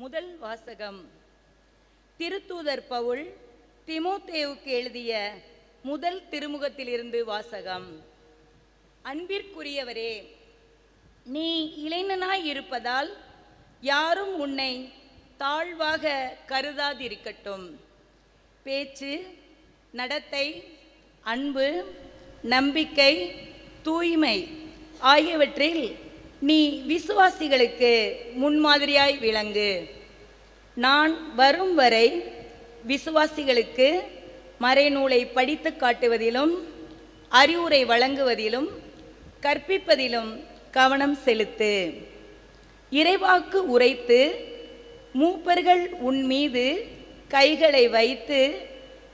முதல் வாசகம். திருத்தூதர் பவுல் திமோத்தேவுக்கு எழுதிய முதல் திருமுகத்திலிருந்து வாசகம். அன்பிற்குரியவரே நீ இளைஞனாய் இருப்பதால் யாரும் உன்னை தாழ்வாக கருதாதிருக்கட்டும். பேச்சு நடத்தை அன்பு நம்பிக்கை தூய்மை ஆகியவற்றில் நீ விசுவாசிகளுக்கு முன்மாதிரியாய் விளங்கு. நான் வரும் வரை விசுவாசிகளுக்கு மறைநூலை படித்து காட்டுவதிலும் அறிவுரை வழங்குவதிலும் கற்பிப்பதிலும் கவனம் செலுத்து. இறைவாக்கு உரைத்து மூப்பர்கள் உன் மீது கைகளை வைத்து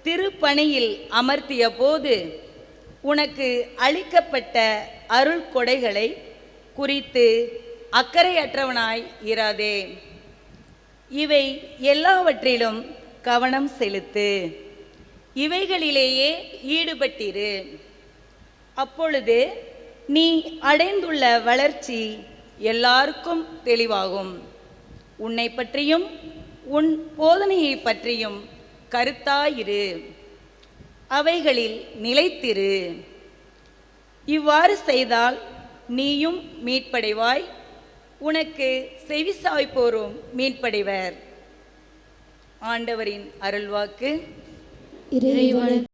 திருப்பணியில் அமர்த்திய போது உனக்கு அளிக்கப்பட்ட அருள் கொடைகளை குறித்து அக்கறையற்றவனாய் இராதே. இவை எல்லாவற்றிலும் கவனம் செலுத்து. இவைகளிலேயே ஈடுபட்டிரு. அப்பொழுது நீ அடைந்துள்ள வளர்ச்சி எல்லாருக்கும் தெளிவாகும். உன்னை பற்றியும் உன் போதனையை பற்றியும் கருத்தாயிரு. அவைகளில் நிலைத்திரு. இவ்வாறு செய்தால் நீயும் மீட்படைவாய். உனக்கு செவிசாய்ப்போரும் மீட்படைவர். ஆண்டவரின் அருள்வாக்கு. இறைவனுக்கு